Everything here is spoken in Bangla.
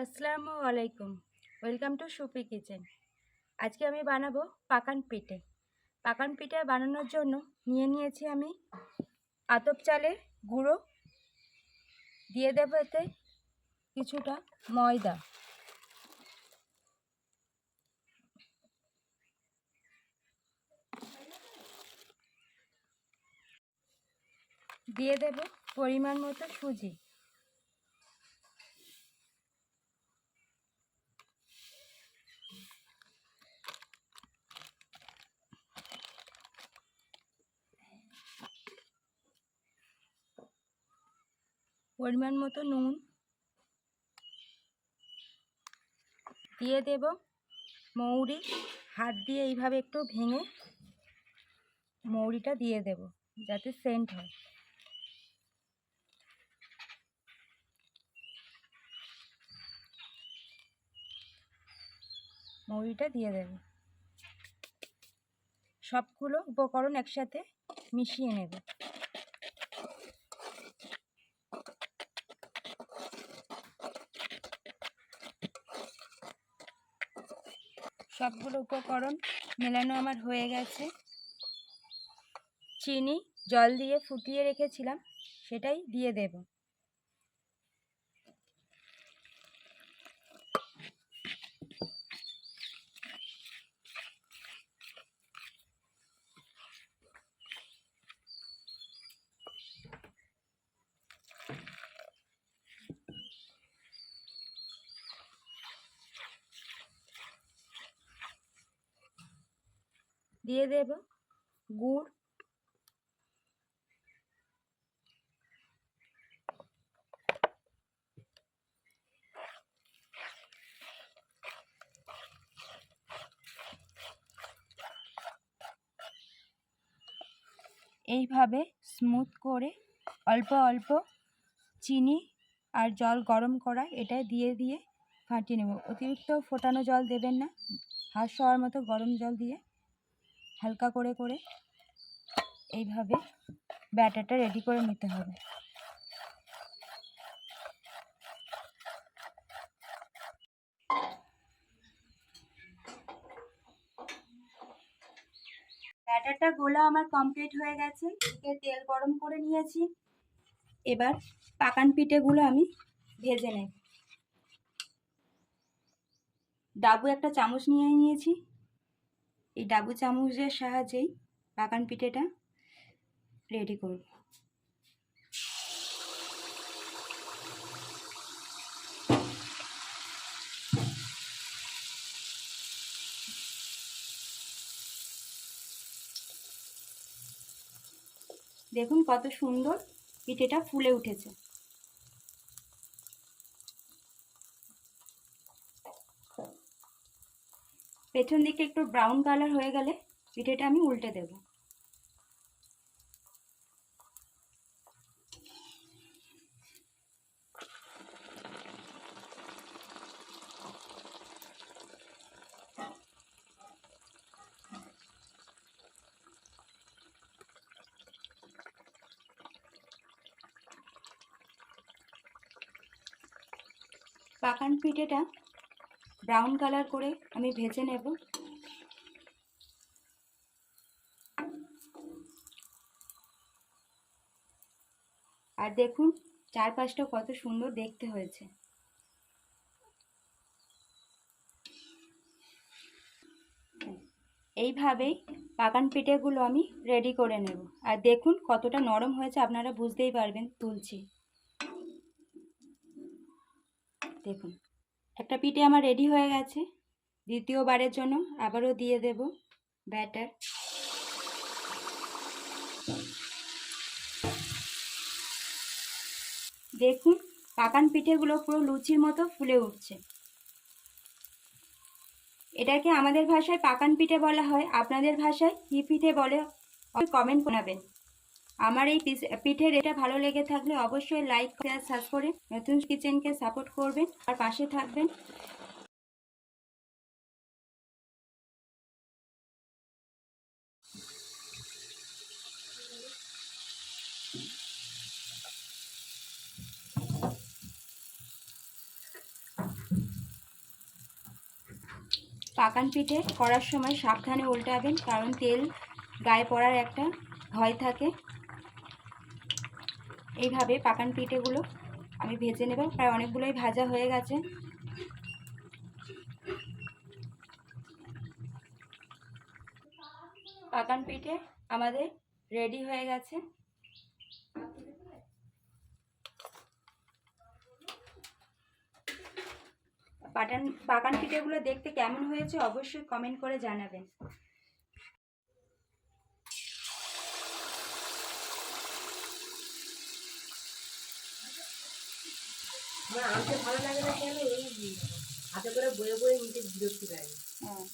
আসসালামু আলাইকুম। Welcome to Soupy Kitchen. আজকে আমি বানাবো পাকান পিঠে। পাকান পিঠে বানানোর জন্য নিয়ে নিয়েছি আমি আতপ চালের গুঁড়ো। দিয়ে দেবো এতে কিছুটা ময়দা। দিয়ে দেব পরিমাণ মতো সুজি। পরিমাণ মতো নুন দিয়ে দেব। মৌরি হাত দিয়ে এইভাবে একটু ভেঙে মৌরিটা দিয়ে দেব যাতে সেন্ট হয়। মৌরিটা দিয়ে দেব। সবগুলো উপকরণ একসাথে মিশিয়ে নেব। সবগুলো উপকরণ মেলানো আমার হয়ে গেছে। চিনি জল দিয়ে ফুটিয়ে রেখেছিলাম সেটাই দিয়ে দেব। দিয়ে দেব গুড়। এইভাবে স্মুথ করে অল্প অল্প চিনি আর জল গরম করা, এটা দিয়ে দিয়ে ফাটিয়ে নেব। অতিরিক্ত ফোটানো জল দেবেন না হাঁস হওয়ার মতো গরম জল দিয়ে। হালকা করে করে এইভাবে ব্যাটারটা রেডি করে নিতে হবে। ব্যাটারটা গোলা আমার কমপ্লিট হয়ে গেছে, এদিকে তেল গরম করে নিয়েছি। এবার পাকান পিঠেগুলো আমি ভেজে নেব। ডাবু একটা চামচ নিয়ে নিয়েছি। এই ডাবু চামচের সাহায্যেই পাকান পিঠেটা রেডি করব। দেখুন কত সুন্দর পিঠেটা ফুলে উঠেছে। পেছন দিকে একটু ব্রাউন কালার হয়ে গেলে পিঠেটা আমি উল্টে দেব। পাকান পিঠেটা ব্রাউন কালার করে আমি ভেজে নেব। আর দেখুন, চারপাশটা কত সুন্দর দেখতে হয়েছে। এইভাবেই বাগান পিঠেগুলো আমি রেডি করে নেব। আর দেখুন, কতটা নরম হয়েছে, আপনারা বুঝতেই পারবেন, তুলছি। দেখুন একটা পিঠে আমার রেডি হয়ে গেছে। দ্বিতীয়বারের জন্য আবারও দিয়ে দেব ব্যাটার দেখুন, পাকান পিঠেগুলো পুরো লুচির মতো ফুলে উঠছে। এটাকে আমাদের ভাষায় পাকান পিঠে বলা হয়। আপনাদের ভাষায় কি পিঠে বলে কমেন্ট বানাবেন আমার এই পিঠের এটা ভালো লেগে থাকলে অবশ্যই লাইক শেয়ার সাবস্ক্রাইব করে নতুন কিচেনকে সাপোর্ট করবেন আর পাশে থাকবেন। পাকান পিঠে করার সময় সাবধানে উল্টাবেন, কারণ তেল গায়ে পড়ার একটা ভয় থাকে। এইভাবে পাকান পিঠেগুলো আমি ভেজে নেব। প্রায় অনেকগুলোই ভাজা হয়ে গেছে। পাকান পিঠে আমাদের রেডি হয়ে গেছে। পাটান পাকান পিঠেগুলো দেখতে কেমন হয়েছে অবশ্যই কমেন্ট করে জানাবেন। আমার ভালো লাগে না কেন এই হাতে করে বয়ে বয়ে নিজের বিরক্তি লাগে। হ্যাঁ।